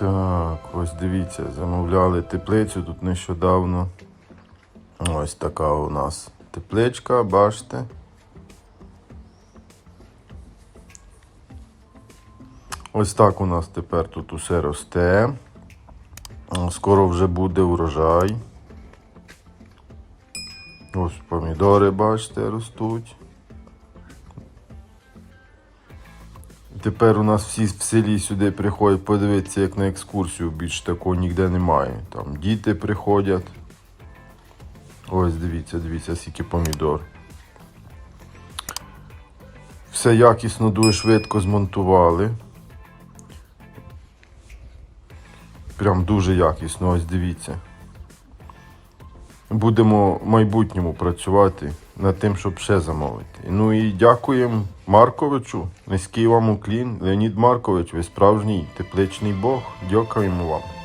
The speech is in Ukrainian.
Так, ось дивіться, замовляли теплицю тут нещодавно. Ось така у нас тепличка, бачите. Ось так у нас тепер тут усе росте. Скоро вже буде урожай. Ось помідори, бачите, ростуть. Тепер у нас всі в селі сюди приходять подивитися, як на екскурсію, більш такого ніде немає. Там діти приходять. Ось дивіться, дивіться, скільки помідор. Все якісно, дуже швидко змонтували. Прям дуже якісно, ось дивіться. Будемо в майбутньому працювати над тим, щоб ще замовити. Ну і дякуємо Марковичу. Низький вам уклін. Леонід Маркович, ви справжній тепличний Бог. Дякуємо вам.